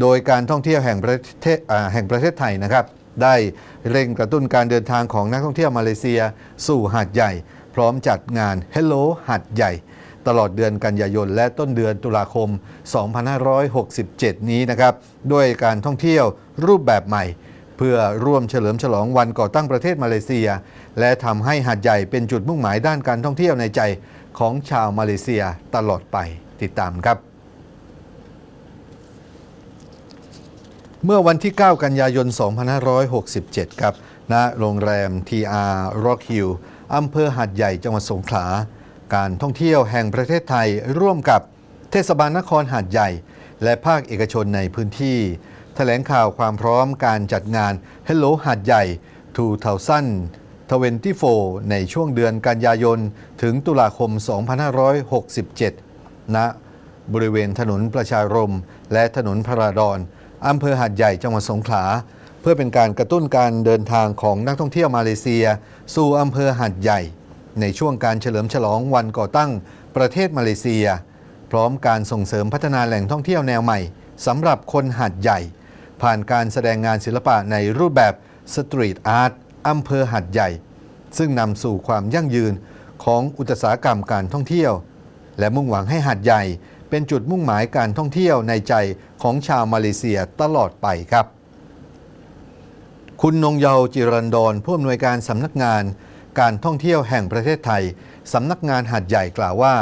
โดยการท่องเที่ยวแห่งประเทศแห่งประเทศไทยนะครับ ได้เร่งกระตุ้นการเดินทางของนักท่องเที่ยวมาเลเซีย สู่หาดใหญ่ พร้อมจัดงาน Hello หาดใหญ่ ตลอดเดือนกันยายน และต้นเดือนตุลาคม 2567 นี้นะครับ ด้วยการท่องเที่ยวรูปแบบใหม่เพื่อร่วมเฉลิมฉลองวันก่อตั้งประเทศมาเลเซีย และทำให้หาดใหญ่เป็นจุดมุ่งหมายด้านการท่องเที่ยวในใจของชาวมาเลเซียตลอดไปติดตามครับ เมื่อวันที่ 9 กันยายน 2567 ครับ ณ โรงแรม TR Rock Hill อำเภอหาดใหญ่จังหวัดสงขลา การท่องเที่ยวแห่งประเทศไทยร่วมกับเทศบาลนครหาดใหญ่ และภาคเอกชนในพื้นที่ แถลงข่าวความพร้อมการจัดงาน Hello หาดใหญ่ทูเทาสั้น24 ในช่วงเดือนกันยายน ถึงตุลาคม 2567 ณ บริเวณถนนประชารม และถนนพระราดอน อำเภอหาดใหญ่จังหวัดสงขลา เพื่อเป็นการกระตุ้นการเดินทางของนักท่องเที่ยวมาเลเซีย สู่อำเภอหาดใหญ่ ในช่วงการเฉลิมฉลองวันก่อตั้งประเทศมาเลเซีย พร้อมการส่งเสริมพัฒนาแหล่งท่องเที่ยวแนวใหม่สำหรับคนหาดใหญ่ ผ่านการแสดงงานศิลปะในรูปแบบสตรีทอาร์ตอำเภอหาดใหญ่ ซึ่งนำสู่ความยั่งยืนของอุตสาหกรรมการท่องเที่ยว และมุ่งหวังให้หาดใหญ่ เป็นจุดมุ่งหมายการท่องเที่ยวในใจของชาวมาเลเซียตลอดไปครับ คุณนงเยาจิรันดรผู้อำนวยการสำนักงาน การท่องเที่ยวแห่งประเทศไทยสำนักงานหาดใหญ่กล่าวว่า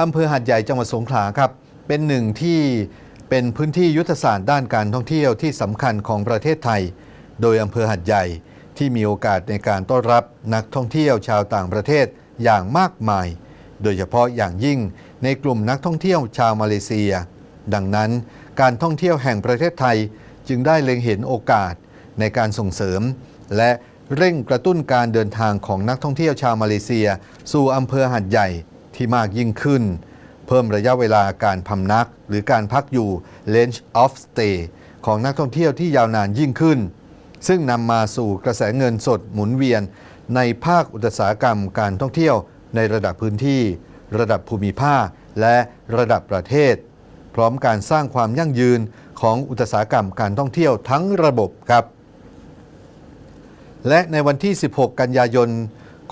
อำเภอหาดใหญ่จังหวัดสงขลาครับเป็นหนึ่งที่เป็นพื้นที่ยุทธศาสตร์ด้านการท่องเที่ยวที่สำคัญของประเทศไทย โดยอำเภอหาดใหญ่ที่มีโอกาสในการต้อนรับนักท่องเที่ยวชาวต่างประเทศอย่างมากมาย โดยเฉพาะอย่างยิ่งในกลุ่มนักท่องเที่ยวชาวมาเลเซีย ดังนั้นการท่องเที่ยวแห่งประเทศไทยจึงได้เล็งเห็นโอกาสในการส่งเสริม และเร่งกระตุ้นการเดินทางของนักท่องเที่ยวชาวมาเลเซีย สู่อำเภอหัดใหญ่ที่มากยิ่งขึ้น เพิ่มระยะเวลาการพำนัก หรือการพักอยู่ length of stay ของนักท่องเที่ยวที่ยาวนานยิ่งขึ้น ซึ่งนำมาสู่กระแสเงินสดหมุนเวียนในภาคอุตสาหกรรมการท่องเที่ยว ในระดับพื้นที่ ระดับภูมิภาค และระดับประเทศ พร้อมการสร้างความยั่งยืนของอุตสาหกรรมการท่องเที่ยวทั้งระบบครับ และในวันที่ 16 กันยายน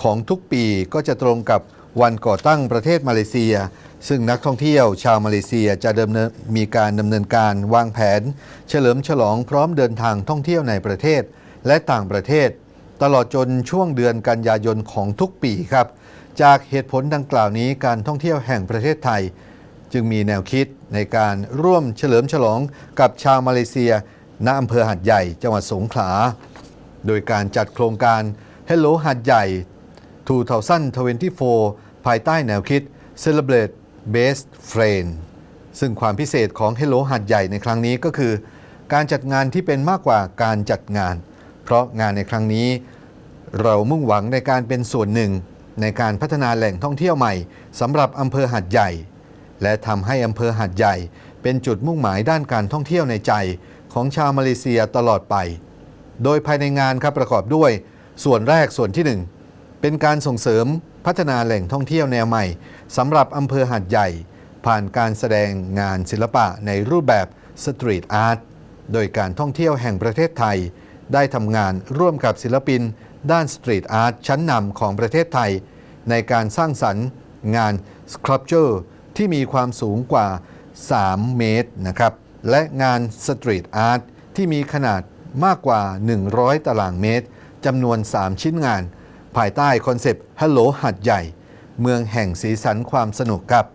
ของทุกปีก็จะตรงกับวันก่อตั้งประเทศมาเลเซีย ซึ่งนักท่องเที่ยวชาวมาเลเซียจะดำเนินมีการดำเนินการวางแผน เฉลิมฉลองพร้อมเดินทางท่องเที่ยวในประเทศและต่างประเทศ ตลอดจนช่วงเดือนกันยายนของทุกปีครับ จากเหตุผลดังกล่าวนี้การท่องเที่ยวแห่งประเทศไทย จึงมีแนวคิดในการร่วมเฉลิมฉลองกับชาวมาเลเซียณอำเภอหัดใหญ่จังหวัดสงขลา โดยการจัดโครงการ Hello หัดใหญ่ 2024 ภายใต้แนวคิด Celebrate Best Friend ซึ่งความพิเศษของ Hello หัดใหญ่ในครั้งนี้ก็คือ การจัดงานที่เป็นมากกว่าการจัดงาน เพราะงานในครั้งนี้ เรามุ่งหวังในการเป็นส่วนหนึ่ง ในการพัฒนาแหล่งท่องเที่ยวใหม่สำหรับอำเภอหัดใหญ่ และทำให้อำเภอหัดใหญ่ เป็นจุดมุ่งหมายด้านการท่องเที่ยวในใจของชาวมาเลเซียตลอดไป โดยภายในงานครับประกอบด้วย ส่วนแรกส่วนที่ 1 เป็นการส่งเสริมพัฒนาแหล่งท่องเที่ยวแนวใหม่สำหรับอำเภอหาดใหญ่ ผ่านการแสดงงานศิลปะในรูปแบบสตรีทอาร์ตโดยการท่องเที่ยวแห่งประเทศไทย ได้ทำงานร่วมกับศิลปิน ด้านสตรีทอาร์ตชั้นนำของประเทศไทย ในการสร้างสรรค์งานสครับเจอร์ที่มีความสูงกว่า 3 เมตรนะครับ และงานสตรีทอาร์ตที่มีขนาดมากกว่า 100 ตารางเมตรจำนวน 3 ชิ้นงาน ภายใต้คอนเซปต์ Hello หัดใหญ่ เมืองแห่งสีสันความสนุกครับ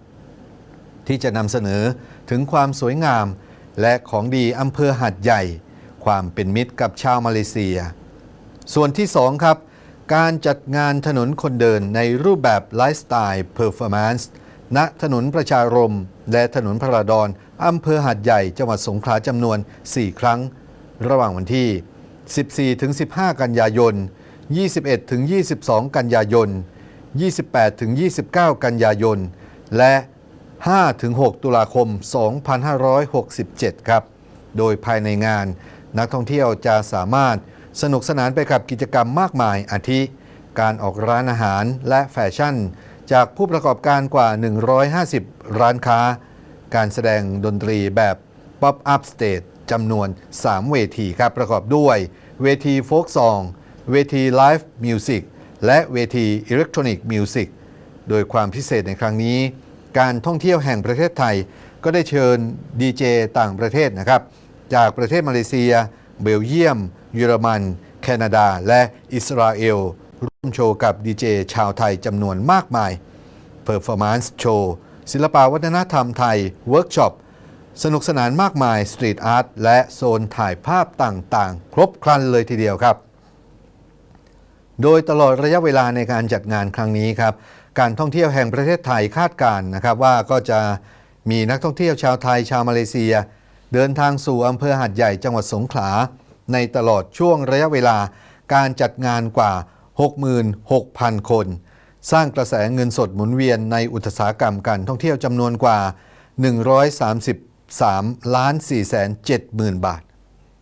ที่จะนำเสนอถึงความสวยงาม และของดีอำเภอหัดใหญ่ ความเป็นมิตรกับชาวมาเลเซีย ส่วนที่ 2 ครับ การจัดงานถนนคนเดินในรูปแบบไลฟ์สไตล์เพอร์ฟอร์แมนซ์ณถนนประชารม และถนนพระราดอนอำเภอหัดใหญ่จังหวัดสงขลาจำนวน 4 ครั้ง ระหว่างวันที่ 14-15 กันยายน 21-22 กันยายน 28-29 กันยายน และ 5-6 ตุลาคม 2567 ครับ โดยภายในงานนักท่องเที่ยวจะสามารถ สนุกสนานไปกับกิจกรรมมากมาย อาทิ การออกร้านอาหารและแฟชั่น จากผู้ประกอบการกว่า 150 ร้านค้า การแสดงดนตรีแบบ Pop Up Stage จำนวน 3 เวทีครับประกอบด้วย เวทีโฟกซอง เวทีไลฟ์มิวสิกและเวทีอิเล็กทรอนิกส์มิวสิกโดยความพิเศษในครั้งนี้ การท่องเที่ยวแห่งประเทศไทย ก็ได้เชิญดีเจต่างประเทศนะครับ จากประเทศมาเลเซีย เบลเยียม เยอรมัน แคนาดา และอิสราเอล ร่วมโชว์กับดีเจชาวไทยจำนวนมากมายเพอร์ฟอร์แมนซ์โชว์ศิลปวัฒนธรรมไทย เวิร์กช็อป สนุกสนานมากมายสตรีทอาร์ตและโซนถ่ายภาพต่างๆ ครบครันเลยทีเดียวครับโดยตลอดระยะเวลาในการจัดงานครั้งนี้ครับ การท่องเที่ยวแห่งประเทศไทยคาดการณ์นะครับ ว่าก็จะมีนักท่องเที่ยวชาวไทยชาวมาเลเซีย เดินทางสู่อำเภอหัดใหญ่จังหวัดสงขลา ในตลอดช่วงระยะเวลาการจัดงานกว่า 66,000 คน สร้างกระแสเงินสดหมุนเวียนในอุตสาหกรรมการท่องเที่ยวจำนวนกว่า 133ล้าน4แสน7หมื่นบาท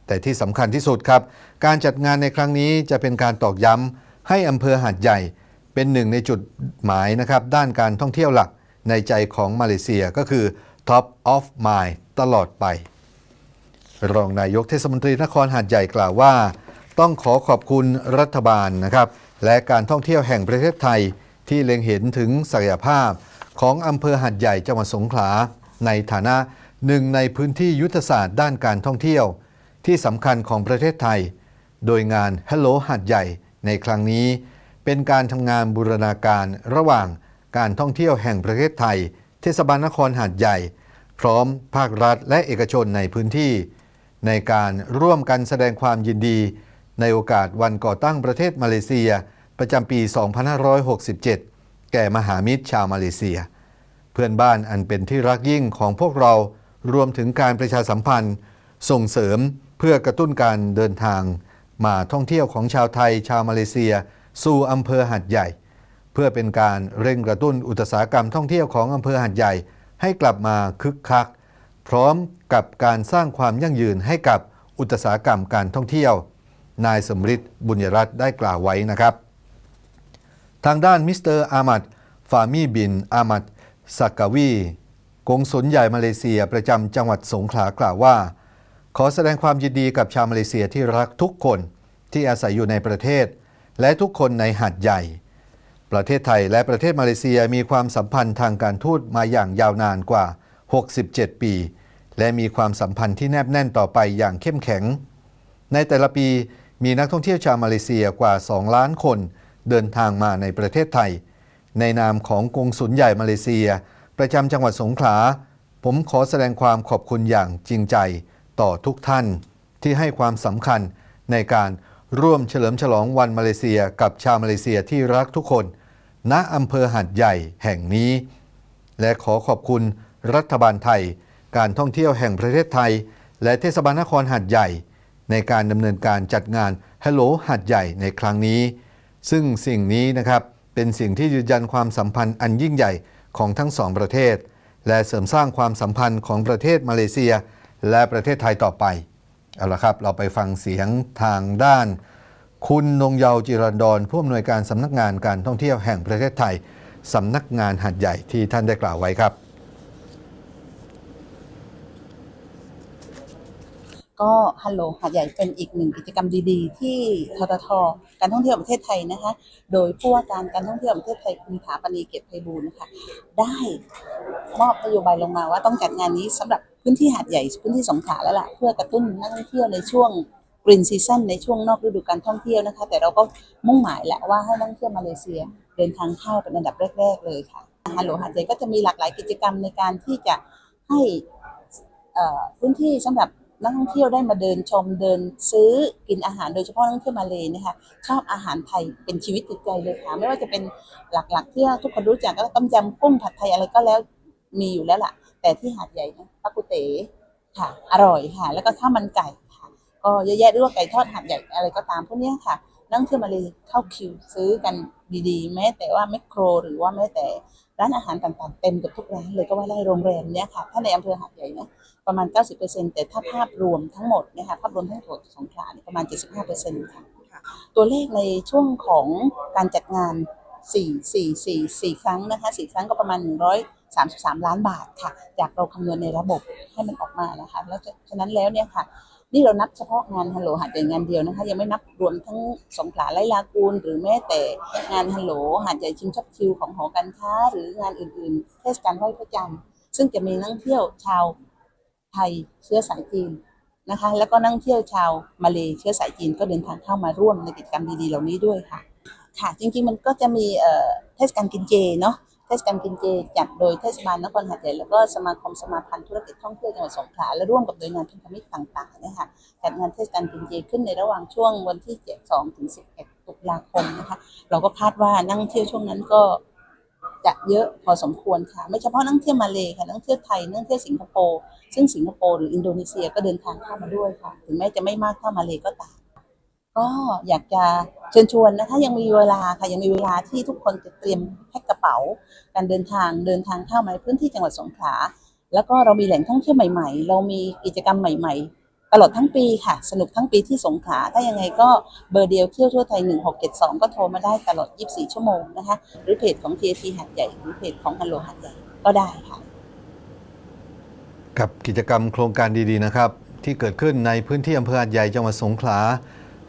แต่ที่สำคัญที่สุดครับ การจัดงานในครั้งนี้จะเป็นการตอกย้ำให้อำเภอหาดใหญ่ เป็นหนึ่งในจุดหมายนะครับด้านการท่องเที่ยวหลักในใจของมาเลเซียก็คือ Top of Mind ตลอดไป รองนายกเทศมนตรีนครหาดใหญ่กล่าวว่า ต้องขอขอบคุณรัฐบาลนะครับ และการท่องเที่ยวแห่งประเทศไทยที่เล็งเห็นถึงศักยภาพของอำเภอหาดใหญ่จังหวัดสงขลา ในฐานะหนึ่งในพื้นที่ยุทธศาสตร์ด้านการท่องเที่ยว ที่สำคัญของประเทศไทย โดยงาน Hello หาดใหญ่ในครั้งนี้ เป็นการทำงานบูรณาการระหว่างการท่องเที่ยวแห่งประเทศไทย เทศบาลนครหาดใหญ่ พร้อมภาครัฐและเอกชนในพื้นที่ ในการร่วมกันแสดงความยินดี ในโอกาสวันก่อตั้งประเทศมาเลเซีย ประจำปี 2567 แก่มหามิตรชาวมาเลเซีย เพื่อนบ้านอันเป็นที่รักยิ่งของพวกเรารวมถึงการประชาสัมพันธ์ ส่งเสริมเพื่อกระตุ้นการเดินทาง มาท่องเที่ยวของชาวไทยชาวมาเลเซีย สู่อำเภอหัดใหญ่ เพื่อเป็นการเร่งกระตุ้นอุตสาหกรรมท่องเที่ยวของอำเภอหัดใหญ่ ให้กลับมาคึกคัก พร้อมกับการสร้างความยั่งยืนให้กับอุตสาหกรรมการท่องเที่ยว นายสมฤทธิ์บุญยรัตน์ได้กล่าวไว้นะครับ ทางด้านมิสเตอร์อามัดฟามีบิน อามัดสักกวีกงสุลใหญ่มาเลเซียประจำจังหวัดสงขลากล่าวว่า ขอแสดงความยินดีกับชาวมาเลเซียที่รักทุกคนที่อาศัยอยู่ในประเทศ และทุกคนในหาดใหญ่ ประเทศไทยและประเทศมาเลเซียมีความสัมพันธ์ทางการทูตมาอย่างยาวนานกว่า 67 ปี และมีความสัมพันธ์ที่แนบแน่นต่อไปอย่างเข้มแข็ง ในแต่ละปีมีนักท่องเที่ยวชาวมาเลเซียกว่า 2 ล้านคน เดินทางมาในประเทศไทย ในนามของกงสุลใหญ่มาเลเซีย ประจำจังหวัดสงขลา ผมขอแสดงความขอบคุณอย่างจริงใจต่อทุกท่านที่ให้ความสำคัญในการร่วมเฉลิมฉลองวันมาเลเซียกับชาวมาเลเซียที่รักทุกคน ณอำเภอหัดใหญ่แห่งนี้ และขอขอบคุณ รัฐบาลไทย การท่องเที่ยวแห่งประเทศไทย และเทศบาลนครหัดใหญ่ ในการดำเนินการจัดงาน Hello หัดใหญ่ในครั้งนี้ ซึ่งสิ่งนี้นะครับเป็นสิ่งที่ยืนยันความสัมพันธ์อันยิ่งใหญ่ของทั้งสองประเทศ และเสริมสร้างความสัมพันธ์ของประเทศมาเลเซีย และประเทศไทยต่อไปเอาละครับ เราไปฟังเสียงทางด้าน คุณนงเยาวจิรันดรผู้อำนวยการสำนักงานการท่องเที่ยวแห่งประเทศไทยสำนักงานหัดใหญ่ที่ท่านได้กล่าวไว้ครับ ก็ฮัลโหลหาดใหญ่เป็นอีกหนึ่งกิจกรรมดีๆ ที่ทททการท่องเที่ยวประเทศไทยนะคะ โดยผู้ว่าการการท่องเที่ยวประเทศไทยคุณถาปณีเกียรติไพบูลนะคะ ได้มอบนโยบายลงมาว่าต้องจัดงานนี้สำหรับพื้นที่หาดใหญ่พื้นที่สงขลาแล้วล่ะเพื่อกระตุ้นนักท่องเที่ยวในช่วงกรีนซีซั่นในช่วงนอกฤดูการท่องเที่ยวนะคะ แต่เราก็มุ่งหมายแหละว่าให้นักท่องเที่ยวมาเลเซียเดินทางเข้าเป็นอันดับแรก ๆ เลยค่ะฮัลโหลหาดใหญ่ก็จะมีหลากหลายกิจกรรมในการที่จะให้พื้นที่สำหรับ นักท่องเที่ยวได้มาเดินชมเดินซื้อกินอาหารโดยเฉพาะนักท่องเที่ยวมาเลยนะคะชอบอาหารไทยเป็นชีวิตจิตใจเลยค่ะ ไม่ว่าจะเป็นหลักๆ ที่ทุกคนรู้จักก็ต้มยำกุ้งผัดไทยอะไรก็แล้วมีอยู่แล้วล่ะ แต่ที่หาดใหญ่นะปักกุเต๋ค่ะ อร่อยค่ะ แล้วก็ข้าวมันไก่ค่ะ ก็เยอะแยะด้วยว่าไก่ทอดหาดใหญ่อะไรก็ตามพวกนี้ค่ะนักท่องเที่ยวมาเลยเข้าคิวซื้อกันดีๆ แม้แต่ว่าแมคโคร หรือว่าแม้แต่ ร้านอาหารต่างๆ เต็มกับทุกร้านเลยก็ว่าได้โรงแรมเนี้ยค่ะ ถ้าในอำเภอหาดใหญ่นะประมาณ 90%แต่ถ้าภาพรวมทั้งหมดนะคะภาพรวมทั้งหมดสงขลาเนี่ยประมาณ 75%ค่ะตัวเลขในช่วงของการจัดงาน4 4 4 4 ครั้งนะคะ4ครั้งก็ประมาณ33 ล้านบาทค่ะ จากเราคำนวณในระบบให้มันออกมานะคะ แล้วจะฉะนั้นแล้วเนี่ยค่ะ นี่เรานับเฉพาะงานฮัลโหลหาดใหญ่งานเดียวนะคะ ยังไม่นับรวมทั้งสงขลาไลลากูล หรือแม้แต่งานฮัลโหลหาดใหญ่ชิมช็อปชิลของหอการค้า หรืองานอื่นๆ เทศกาลไหว้พระจันทร์ซึ่งจะมีนักท่งเที่ยวชาวไทยเชื้อสายจีนนะคะ แล้วก็นักท่งเที่ยวชาวมาเลเชื้อสายจีนก็เดินทางเข้ามาร่วมในกิจกรรมดีๆเหล่านี้ด้วยค่ะ ค่ะจริงๆมันก็จะมีเทศกาลกินเจเนาะ ทศกาลกินเจจัดโดยเทศบาลนครหาดใหญ่แล้วก็สมาคมสมาพันธ์ธุรกิจท่องเที่ยวจังหวัดสงขลาและร่วมกับหน่วยงานพันธมิตรต่างๆนี่ยค่ะจัดงานเทศกาลกินเจขึ้นในระหว่างช่วงวันที่ 7 2 ถึง 11 ตุลาคมนะคะเราก็คาดว่านักท่งเที่ยวช่วงนั้นก็จะเยอะพอสมควรค่ะ ไม่เฉพาะนักท่งเที่ยวมาเลยค่ะนักท่งเที่ยวไทยนักท่งเที่ยวสิงคโปร์ซึ่งสิงคโปร์หรืออินโดนีเซียก็เดินทางเข้ามาด้วยค่ะ ถึงแม้จะไม่มากเท่ามาเลยก็ตาม ก็อยากจะเชิญชวนนะคะยังมีเวลาค่ะยังมีเวลาที่ทุกคนจะเตรียมแพ็คกระเป๋า การเดินทางเดินทางเข้ามาในพื้นที่จังหวัดสงขลาแล้วก็เรามีแหล่งท่องเที่ยวใหม่ ๆ เรามีกิจกรรมใหม่ ๆ ตลอดทั้งปีค่ะ สนุกทั้งปีที่สงขลาถ้ายังไงก็เบอร์เดียวเที่ยวทั่วไทย 1672 ก็โทรมาได้ตลอด 24 ชั่วโมงนะคะ หรือเพจของ TAT หาดใหญ่หรือเพจของฮัลโหลหาดใหญ่ก็ได้ค่ะ กับกิจกรรมโครงการดีๆนะครับ ที่เกิดขึ้นในพื้นที่อำเภอหาดใหญ่จังหวัดสงขลา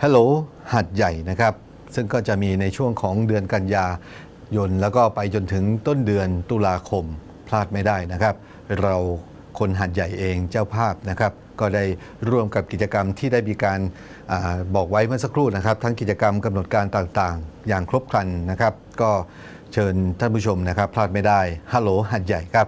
Hello หาดใหญ่นะครับ ซึ่งก็จะมีในช่วงของเดือนกันยายน แล้วก็ไปจนถึงต้นเดือนตุลาคมพลาดไม่ได้นะครับ เราคนหาดใหญ่เองเจ้าภาพนะครับ ก็ได้ร่วมกับกิจกรรมที่ได้มีการอาบอกไว้เมื่อสักครู่นะครับ ทั้งกิจกรรมกำหนดการต่างๆ อย่างครบครันนะครับ ก็เชิญท่านผู้ชมนะครับ พลาดไม่ได้ฮัลโหลหาดใหญ่ครับ